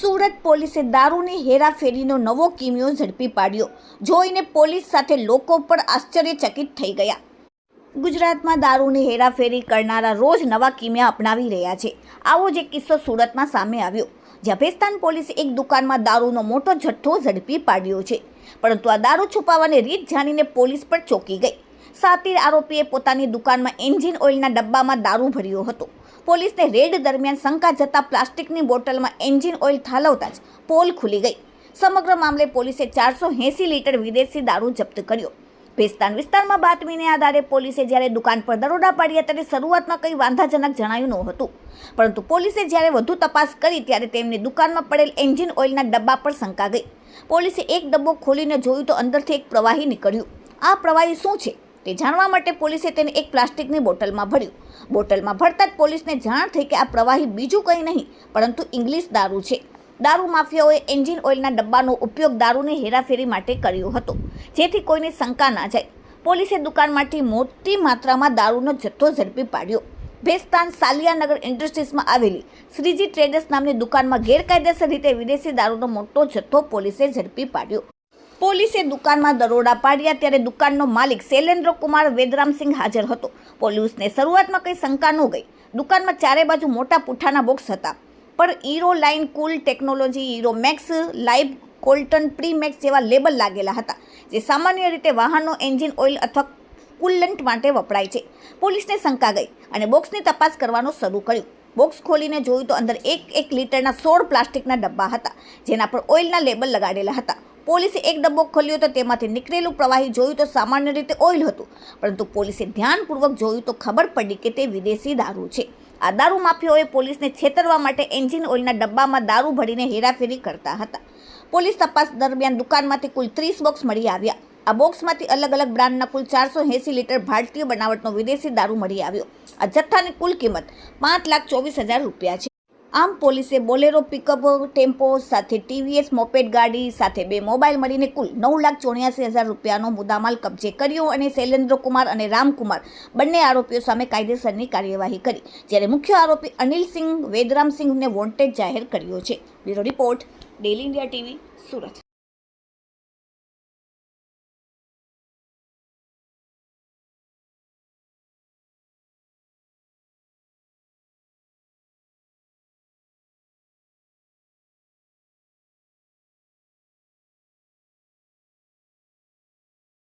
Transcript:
સુરત પોલીસે દારૂની હેરાફેરીનો નવો કિમિયો ઝડપી પાડ્યો, જોઈને પોલીસ સાથે લોકો પણ આશ્ચર્યચકિત થઈ ગયા. ગુજરાતમાં દારૂની હેરાફેરી કરનારા રોજ નવા કિમિયા અપનાવી રહ્યા છે. આવો જ એક કિસ્સો સુરતમાં સામે આવ્યો, જ્યાં ભેસ્તાન પોલીસે એક દુકાનમાં દારૂનો મોટો જથ્થો ઝડપી પાડ્યો છે. પરંતુ આ દારૂ છુપાવવાની રીત જાણીને પોલીસ પણ ચોંકી ગઈ. સાતીર આરોપીએ પોતાની દુકાનમાં એન્જિન ઓઇલના ડબ્બામાં દારૂ ભર્યો હતો. પોલીસને રેડ દરમિયાન શંકા જતા પ્લાસ્ટિકની બોટલમાં એન્જિન ઓઇલ ઠાલવતા જ પોલ ખુલી ગઈ. સમગ્ર મામલે પોલીસે ચારસો એંસી લીટર વિદેશી દારૂ જપ્ત કર્યો. ભેસ્તાન વિસ્તારમાં બાતમીને આધારે પોલીસે જ્યારે દુકાન પર દરોડા પાડ્યા ત્યારે શરૂઆતમાં કંઈ વાંધાજનક જણાયું નહોતું પરંતુ પોલીસે જ્યારે વધુ તપાસ કરી ત્યારે તેમની દુકાનમાં પડેલ એન્જિન ઓઇલના ડબ્બા પર શંકા ગઈ. પોલીસે એક ડબ્બો ખોલીને જોયું તો અંદરથી એક પ્રવાહી નીકળ્યું. આ પ્રવાહી શું છે? તે જાણવા માટે પોલીસે તેને એક પ્લાસ્ટિકની બોટલમાં ભર્યું. બોટલમાં ભરતા જ પોલીસને જાણ થઈ કે આ પ્રવાહી બીજું કંઈ નહીં, પરંતુ ઇંગ્લિશ દારૂ છે. દારૂ માફિયાઓએ એન્જિન ઓઇલના ડબ્બાનો ઉપયોગ દારૂની હેરાફેરી માટે કર્યો હતો, જેથી કોઈને શંકા ના જાય. પોલીસે દુકાનમાંથી મોટી માત્રામાં દારૂનો જથ્થો ઝડપી પાડ્યો. ભેસ્તાન સાલિયાનગર ઇન્ડસ્ટ્રીઝમાં આવેલી શ્રીજી ટ્રેડર્સ નામની દુકાનમાં ગેરકાયદેસર રીતે વિદેશી દારૂનો મોટો જથ્થો પોલીસે ઝડપી પાડ્યો. પોલીસે દુકાનમાં દરોડા પાડ્યા ત્યારે દુકાનનો માલિક શૈલેન્દ્ર કુમાર વેદરામસિંહ હાજર હતો. પોલીસને શરૂઆતમાં કંઈ શંકા ન ગઈ. દુકાનમાં ચારે બાજુ મોટા પુઠ્ઠાના બોક્સ હતા. પણ ઈરો line cool technology ઈરો max live Colton pre max જેવા લેબલ લાગેલા હતા, જે સામાન્ય રીતે વાહનનો એન્જિન ઓઇલ અથવા કુલન્ટ માટે વપરાય છે. પોલીસને શંકા ગઈ અને બોક્સની તપાસ કરવાનું શરૂ કર્યું. બોક્સ ખોલીને જોયું તો અંદર એક એક લીટરના સોળ પ્લાસ્ટિકના ડબ્બા હતા, જેના પર ઓઇલના લેબલ લગાડેલા હતા. પોલીસે એક ડબ્બો ખોલ્યો તો તેમાંથી નીકળેલું પ્રવાહી જોયું તો સામાન્ય રીતે ઓઇલ હતું, પરંતુ પોલીસે ધ્યાનપૂર્વક જોયું તો ખબર પડી કે તે વિદેશી દારૂ છે. આ દારૂ માફિયાઓએ પોલીસને છેતરવા માટે એન્જિન ઓઇલના ડબ્બામાં દારૂ ભરીને હેરાફેરી કરતા હતા. પોલીસ તપાસ દરમિયાન દુકાનમાંથી કુલ ત્રીસ બોક્સ મળી આવ્યા. આ બોક્સમાંથી અલગ અલગ બ્રાન્ડના કુલ ચારસો એંસી લીટર ભારતીય બનાવટનો વિદેશી દારૂ મળી આવ્યો. આ જથ્થાની કુલ કિંમત પાંચ લાખ ચોવીસ હજાર રૂપિયા છે. આમ પોલીસે બોલેરો પિકઅપ ટેમ્પો સાથે ટીવીએસ, મોપેડ ગાડી સાથે બે મોબાઈલ મળીને કુલ નવ લાખ ચોર્યાસી હજાર રૂપિયાનો મુદ્દામાલ કબજે કર્યો અને શૈલેન્દ્ર કુમાર અને રામકુમાર બંને આરોપીઓ સામે કાયદેસરની કાર્યવાહી કરી. જ્યારે મુખ્ય આરોપી અનિલસિંહ વેદરામસિંહને વોન્ટેડ જાહેર કર્યો છે. Bureau report daily India TV, Surat.